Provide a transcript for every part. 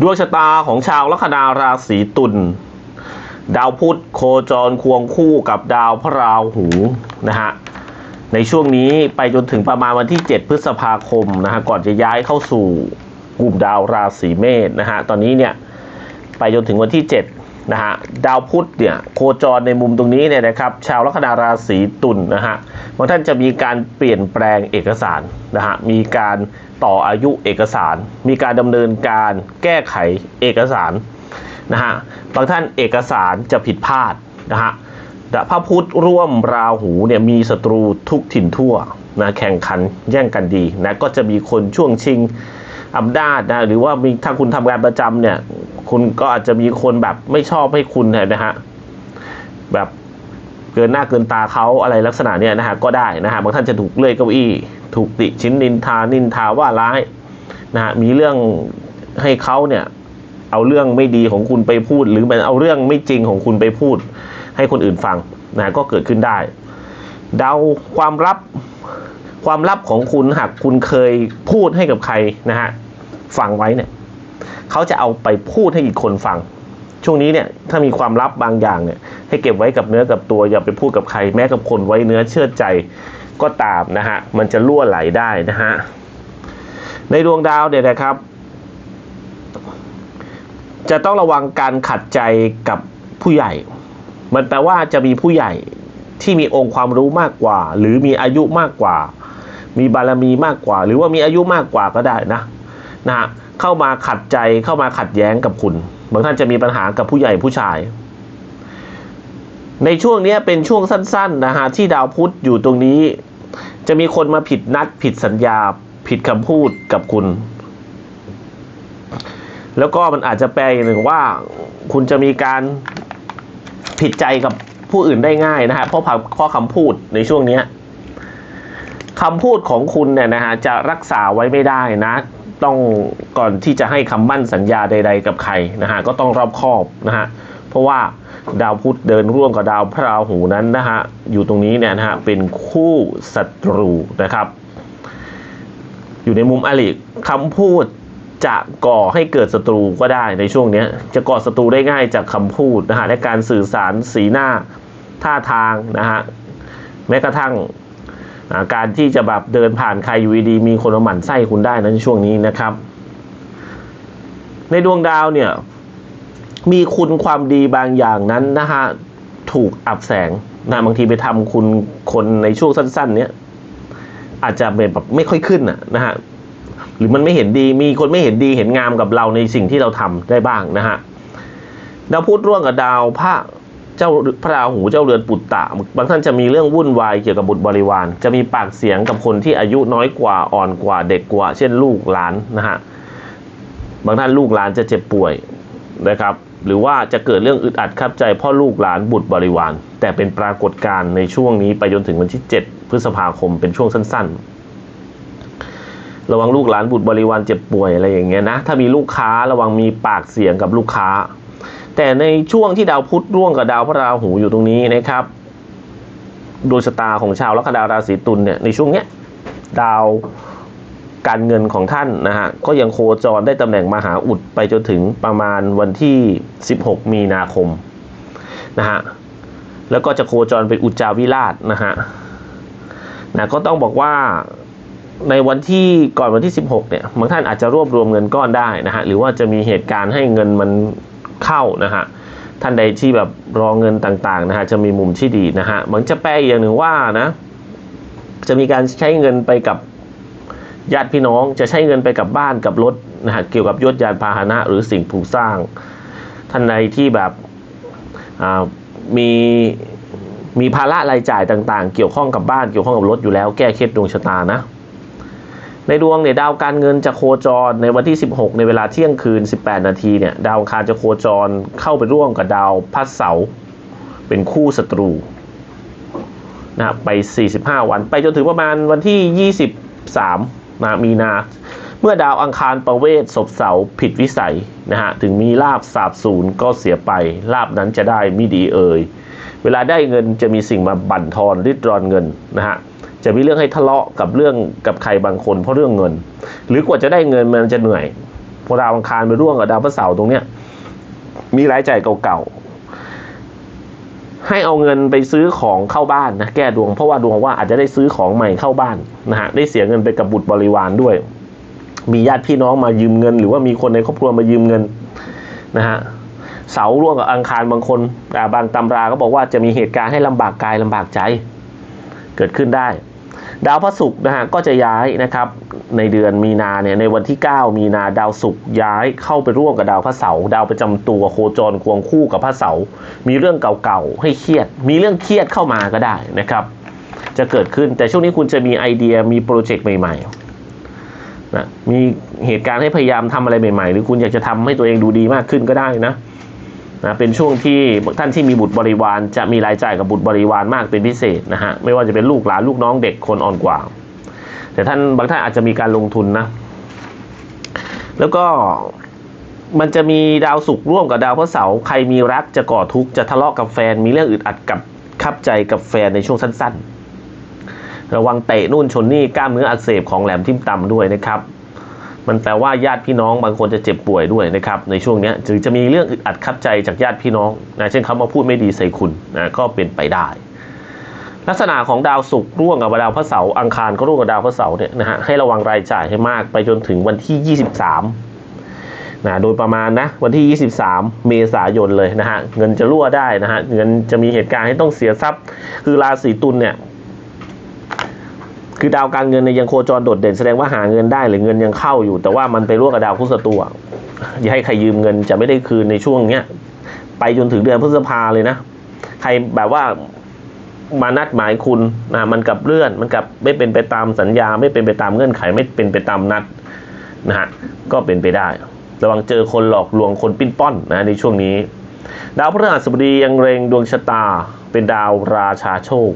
ดวงชะตาของชาวลัคนาราศีตุลดาวพุธโคจรควงคู่กับดาวพระราหูนะฮะในช่วงนี้ไปจนถึงประมาณวันที่ 7 พฤษภาคมนะฮะก่อนจะย้ายเข้าสู่กลุ่มดาวราศีเมษนะฮะตอนนี้เนี่ยไปจนถึงวันที่7นะฮะดาวพุธเนี่ยโคจรในมุมตรงนี้เนี่ยนะครับชาวลัคนาราศีตุลนะฮะบางท่านจะมีการเปลี่ยนแปลงเอกสารนะฮะมีการ ต่ออายุเอกสาร มีการดำเนินการแก้ไขเอกสารนะฮะบางท่านเอกสารจะผิดพลาดนะฮะพระพุธร่วมราหูเนี่ยมีศัตรูทุกถิ่นทั่วนะแข่งขันแย่งกันดีนะก็จะมีคนช่วงชิงอำนาจนะหรือว่ามีถ้าคุณทำงานประจำเนี่ยคุณก็อาจจะมีคนแบบไม่ชอบให้คุณนะฮะแบบเกินหน้าเกินตาเขาอะไรลักษณะเนี้ยนะฮะก็ได้นะฮะบางท่านจะถูกเลื่อยเก้าอี้ ถูกติชิ้นนินทานินทาว่าร้ายนะฮะมีเรื่องให้เขาเนี่ยเอาเรื่องไม่ดีของคุณไปพูด หรือมันเอาเรื่องไม่จริงของคุณไปพูด ให้คนอื่นฟังนะฮะก็เกิดขึ้นได้ เดาความลับความลับของคุณหากคุณเคยพูดให้กับใครนะฮะฟังไว้เนี่ยเขาจะเอาไปพูดให้อีกคนฟัง ช่วงนี้เนี่ยถ้ามีความลับบางอย่างเนี่ยให้เก็บไว้กับเนื้อกับตัวอย่าไปพูดกับใคร แม้กับคนไว้เนื้อเชื่อใจ ก็ตามนะฮะมันจะล่วไหลได้นะฮะในดวงดาวเนี่ยนะครับ จะต้องระวังการขัดใจกับผู้ใหญ่ มันแปลว่าจะมีผู้ใหญ่ที่มีองค์ความรู้มากกว่า หรือมีอายุมากกว่า มีบารมีมากกว่า หรือว่ามีอายุมากกว่าก็ได้นะนะฮะเข้ามาขัดใจเข้ามาขัดแย้งกับคุณบางท่านจะมีปัญหากับผู้ใหญ่ผู้ชาย ในช่วงนี้เป็นช่วงสั้น ๆนะฮะที่ดาวพุธอยู่ตรงนี้ จะมีคนมาผิดนัด ผิดสัญญา ผิดคำพูดกับคุณ แล้วก็มันอาจจะแปลอย่างหนึ่งว่า คุณจะมีการผิดใจกับผู้อื่นได้ง่ายนะฮะเพราะเพราะคำพูดในช่วงนี้คำพูดของคุณเนี่ยนะฮะจะรักษาไว้ไม่ได้นะ ต้องก่อนที่จะให้คำมั่นสัญญาใด ๆ กับใครนะฮะก็ต้องรอบคอบนะฮะ เพราะว่าดาวพุธเดินร่วมกับดาวพระราหูนั้นนะฮะอยู่ตรงนี้เนี่ยนะฮะเป็นคู่ศัตรูนะครับ อยู่ในมุมอลิคำพูดจะก่อให้เกิดศัตรูก็ได้ในช่วงนี้จะก่อศัตรูได้ง่ายจากคำพูดนะฮะและการสื่อสารสีหน้าท่าทางนะฮะแม้กระทั่งการที่จะแบบเดินผ่านใครอยู่ดีๆมีคนมาหมั่นไส้คุณได้นะในช่วงนี้นะครับ ในดวงดาวเนี่ย มีคุณความดีบางอย่างนั้นนะฮะถูกอับแสงนะบางทีไปทำคุณคนในช่วงสั้น ๆ เนี้ยอาจจะแบบไม่ค่อยขึ้นอะนะฮะหรือมันไม่เห็นดีมีคนไม่เห็นดีเห็นงามกับเราในสิ่งที่เราทำได้บ้างนะฮะดาวพุธร่วงกับดาวพระเจ้าพระราหูเจ้าเรือนปุตตะ บางท่านจะมีเรื่องวุ่นวายเกี่ยวกับบุตรบริวาร จะมีปากเสียงกับคนที่อายุน้อยกว่าอ่อนกว่าเด็กกว่า เช่นลูกหลานนะฮะบางท่านลูกหลานจะเจ็บป่วยนะครับ หรือว่าจะเกิดเรื่องอึดอัดครับใจพ่อลูกหลานบุตรบริวาร แต่เป็นปรากฏการณ์ในช่วงนี้ไปจนถึงวันที่ 7 พฤษภาคมเป็นช่วงสั้น ๆ ระวังลูกหลานบุตรบริวารเจ็บป่วยอะไรอย่างเงี้ยนะถ้ามีลูกค้าระวังมีปากเสียงกับลูกค้า แต่ในช่วงที่ดาวพุธร่วงกับดาวพระราหูอยู่ตรงนี้นะครับดวงชะตาของชาวลัคนาราศีตุลเนี่ยในช่วงเนี้ยดาว การเงินของท่านนะฮะก็ยังโคจรได้ตำแหน่งมหาอุดไปจนถึงประมาณวันที่ 16 มีนาคมนะฮะแล้วก็จะโคจรเป็นอุจจาวิราชนะฮะนะก็ต้องบอกว่าในวันที่ก่อนวันที่ 16 เนี่ยบางท่านอาจจะรวบรวมเงินก้อนได้นะฮะหรือว่าจะมีเหตุการณ์ให้เงินมันเข้านะฮะท่านใดที่แบบรอเงินต่างๆนะฮะจะมีมุมที่ดีนะฮะมันจะแปลอีกอย่างหนึ่งว่านะจะมีการใช้เงินไปกับ ญาติพี่น้องจะใช้เงินไปกับบ้านกับรถนะฮะเกี่ยวกับยศยานพาหนะ หรือสิ่งปลูกสร้าง ท่านใดที่แบบมีมีภาระรายจ่ายต่างๆ เกี่ยวข้องกับบ้านเกี่ยวข้องกับรถอยู่แล้วแก้เคล็ดดวงชะตานะในดวงเนี่ยดาวการเงินจะโคจรในวันที่ 16 ในเวลาเที่ยงคืน 18 นาทีเนี่ยดาวคารจะโคจรเข้าไปร่วมกับดาวพัดเสาเป็นคู่ศัตรูนะครับไป 45 วัน ไปจนถึงประมาณวันที่ 23 นะมีนา เมื่อดาวอังคารประเวศศพเสาผิดวิสัยนะฮะถึงมีลาบสาบสูญก็เสียไปลาบนั้นจะได้ไม่ดีเอ่ยเวลาได้เงินจะมีสิ่งมาบั่นทอนริดรอนเงินนะฮะจะมีเรื่องให้ทะเลาะกับเรื่องกับใครบางคนเพราะเรื่องเงิน หรือกว่าจะได้เงินมันจะเหนื่อยพอดาวอังคารไปร่วงกับดาวพฤหัสเสาร์ตรงเนี้ยมีรายจ่ายเก่า ให้เอาเงินไปซื้อของเข้าบ้านนะแก้ดวงเพราะว่าดวงว่าอาจจะได้ซื้อของใหม่เข้าบ้านนะฮะได้เสียเงินไปกับบุตรบริวารด้วย มีญาติพี่น้องมายืมเงิน หรือว่ามีคนในครอบครัวมายืมเงินนะฮะเสาร่วงกับอังคารบางคนอ่บางตำราก็บอกว่าจะมีเหตุการณ์ให้ลำบากกายลำบากใจ เกิดขึ้นได้ ดาวพระศุกร์นะฮะก็จะย้ายนะครับในเดือนมีนาเนี่ยในวันที่ 9 มีนาดาวศุกร์ย้ายเข้าไปร่วมกับดาวพระเสาร์ดาวประจำตัวโคจรควงคู่กับพระเสาร์มีเรื่องเก่าๆให้เครียด มีเรื่องเครียดเข้ามาก็ได้นะครับ จะเกิดขึ้นแต่ช่วงนี้คุณจะมีไอเดียมีโปรเจกต์ใหม่ๆนะมีเหตุการณ์ให้พยายามทำอะไรใหม่ๆ หรือคุณอยากจะทำให้ตัวเองดูดีมากขึ้นก็ได้นะ นะเป็นช่วงที่ท่านที่มีบุตรบริวาร จะมีรายจ่ายกับบุตรบริวารมากเป็นพิเศษนะฮะไม่ว่าจะเป็นลูกหลานลูกน้องเด็กคนอ่อนกว่า แต่ท่านบางท่านอาจจะมีการลงทุนนะ แล้วก็มันจะมีดาวศุกร์ร่วมกับดาวพระเสาร์ใครมีรักจะก่อทุกข์จะทะเลาะกับแฟน มีเรื่องอึดอัดกับขับใจกับแฟนในช่วงสั้น ๆ ระวังเตะนู่นชนนี่กล้ามเนื้ออักเสบของแหลมทิ่มต่ำด้วยนะครับ มันแปลว่าญาติพี่น้องบางคนจะเจ็บป่วยด้วยนะครับในช่วงนี้หรือจะมีเรื่องอึดอัดขับใจจากญาติพี่น้องนะเช่นเขามาพูดไม่ดีใส่คุณนะก็เป็นไปได้ลักษณะของดาวศุกร์ร่วงกับดาวพระเสาร์อังคารก็ร่วงกับดาวพระเสาร์เนี่ยนะฮะให้ระวังรายจ่ายให้มากไปจนถึงวันที่ 23นะโดยประมาณนะวันที่ 23 เมษายนเลยนะฮะเงินจะรั่วได้นะฮะเงินจะมีเหตุการณ์ให้ต้องเสียทรัพย์ คือราศีตุลเนี่ย คือดาวการเงินเนี่ยยังโคจรโดดเด่นแสดงว่าหาเงินได้หรือเงินยังเข้าอยู่ แต่ว่ามันไปร่วงกับดาวพุธศัตรูอย่าให้ใครยืมเงินจะไม่ได้คืนในช่วงเนี้ยไปจนถึงเดือนพฤษภาเลยนะ ใครแบบว่ามานัดหมายคุณนะมันกับเลื่อนมันกับไม่เป็นไปตามสัญญา ไม่เป็นไปตามเงื่อนไข ไม่เป็นไปตามนัดนะฮะก็เป็นไปได้ ระวังเจอคนหลอกลวงคนปิ้นป้อนนะในช่วงนี้ ดาวพฤหัสบดียังเรงดวงชะตาเป็นดาวราชาโชค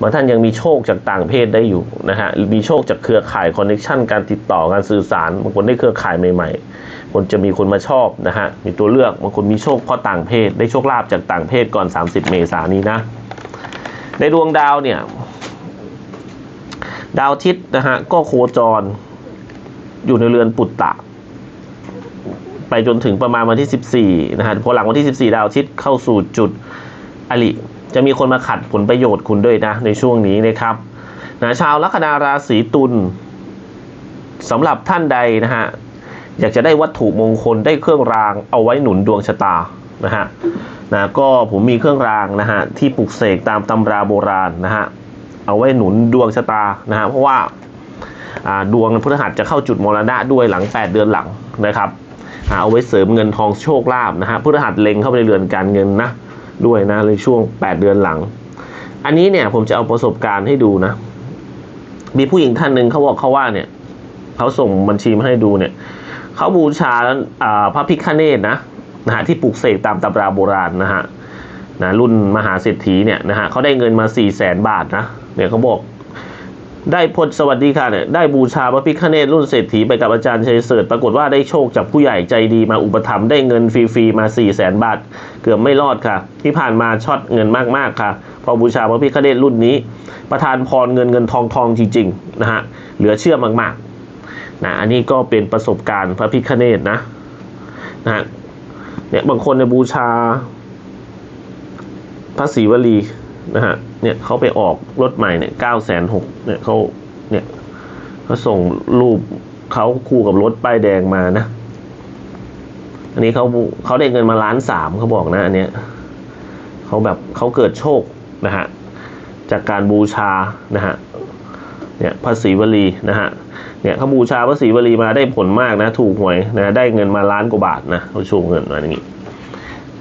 บางท่านยังมีโชคจากต่างเพศได้อยู่นะฮะมีโชคจากเครือข่ายคอนเนคชันการติดต่อการสื่อสารบางคนได้เครือข่ายใหม่ๆ คนจะมีคนมาชอบนะฮะมีตัวเลือกบางคนมีโชคเพราะต่างเพศ ได้โชคลาภจากต่างเพศก่อน 30 เมษายนนี้นะ ในดวงดาวเนี่ย ดาวอาทิตย์นะฮะก็โคจร อยู่ในเรือนปุตตะ ไปจนถึงประมาณวันที่ 14นะฮะพอหลังวันที่ 14 ดาวอาทิตย์เข้าสู่จุดอลิ จะมีคนมาขัดผลประโยชน์คุณด้วยนะ ในช่วงนี้นะครับนะชาวลัคนาราศีตุลสำหรับท่านใดนะฮะอยากจะได้วัตถุมงคลได้เครื่องรางเอาไว้หนุนดวงชะตานะฮะนะก็ผมมีเครื่องรางนะฮะที่ปลุกเสกตามตำราโบราณนะฮะเอาไว้หนุนดวงชะตานะฮะเพราะว่าดวงพฤหัสจะเข้าจุดมรณะด้วยหลัง 8 เดือนหลังนะครับเอาไว้เสริมเงินทองโชคลาภนะฮะพฤหัสเล็งเข้าไปในเรือนการเงินนะ ด้วยนะในช่วง 8 เดือนหลัง อันนี้เนี่ยผมจะเอาประสบการณ์ให้ดูนะ มีผู้หญิงท่านหนึ่งเขาบอกเขาว่าเนี่ยเขาส่งบัญชีมาให้ดูเนี่ยเขาบูชาอ่าพระพิฆเนศนะนะฮะที่ปลูกเสกตามตำราโบราณนะฮะนะรุ่นมหาเศรษฐีเนี่ยนะฮะเขาได้เงินมา4ี่แสนบาทนะเนี่ยเขาบอก ได้พลสวัสดีค่ะเนี่ยได้บูชาพระพิฆเนศรุ่นเศรษฐีไปกับอาจารย์ชัยเสริฐปรากฏว่าได้โชคจากผู้ใหญ่ใจดีมาอุปถัมภ์ได้เงินฟรีๆมา4ี่แสนบาท เกือบไม่รอดค่ะ ที่ผ่านมาช็อตเงินมากๆค่ะ พอบูชาพระพิฆเนศรุ่นนี้ ประทานพรเงินเงินทองทองจริงๆนะฮะเหลือเชื่อมากๆนะอันนี้ก็เป็นประสบการณ์พระพิฆเนศนะนะฮะเนี่ยบางคนในยบูชาพระศรีวลีนะฮะ เนี่ยเขาไปออกรถใหม่เนี่ยเก้าแสนหกเนี่ยเขาเนี่ยเขาส่งรูปเขาคู่กับรถป้ายแดงมานะ อันนี้เขาเขาได้เงินมาล้านสามเขาบอกนะอันเนี้ยเขาแบบเขาเกิดโชคนะฮะจากการบูชานะฮะเนี่ยพระศรีวลีนะฮะเนี่ยเขาบูชาพระศรีวลีมาได้ผลมากนะ ถูกหวยนะได้เงินมาล้านกว่าบาทนะเขาชูเงินมาอย่างนี้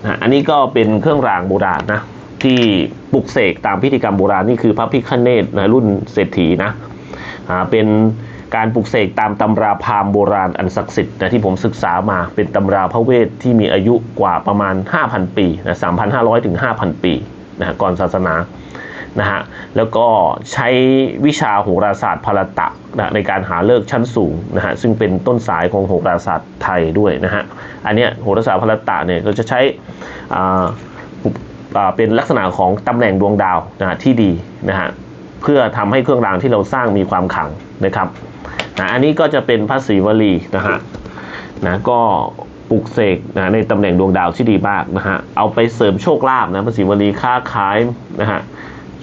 นะอันนี้ก็เป็นเครื่องรางโบราณนะ ที่ปลุกเสกตามพิธีกรรมโบราณนี่คือพระพิฆเนศนะรุ่นเศรษฐีนะอ่าเป็นการปลุกเสกตามตำราพราหมณ์โบราณอันศักดิ์สิทธิ์นะที่ผมศึกษามาเป็นตำราพระเวทที่มีอายุกว่าประมาณ 5,000 ปีนะ3,500 ถึง 5,000 ปีนะก่อนศาสนานะฮะแล้วก็ใช้วิชาโหราศาสตร์พลตะนะในการหาเลิกชั้นสูงนะฮะซึ่งเป็นต้นสายของโหราศาสตร์ไทยด้วยนะฮะอันเนี้ยโหราศาสตร์พลตะเนี่ยก็จะใช้อ่า เป็นลักษณะของตำแหน่งดวงดาวนะที่ดีนะฮะเพื่อทำให้เครื่องรางที่เราสร้างมีความขลังนะครับนะอันนี้ก็จะเป็นพระศรีวลีนะฮะนะก็ปลุกเสกนะในตำแหน่งดวงดาวที่ดีมากนะฮะเอาไปเสริมโชคลาภนะภาษีวลีค้าขายนะฮะ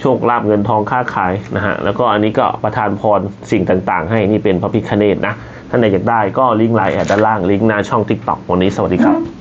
โชคลาภเงินทองค้าขายนะฮะแล้วก็อันนี้ก็ประทานพรสิ่งต่างๆ ให้นี่เป็นพระพิคเนตนะท่านไหนอยากได้ก็ลิงก์ไลน์แอดด้านล่างลิงก์หน้าช่อง TikTok วันนี้สวัสดีครับ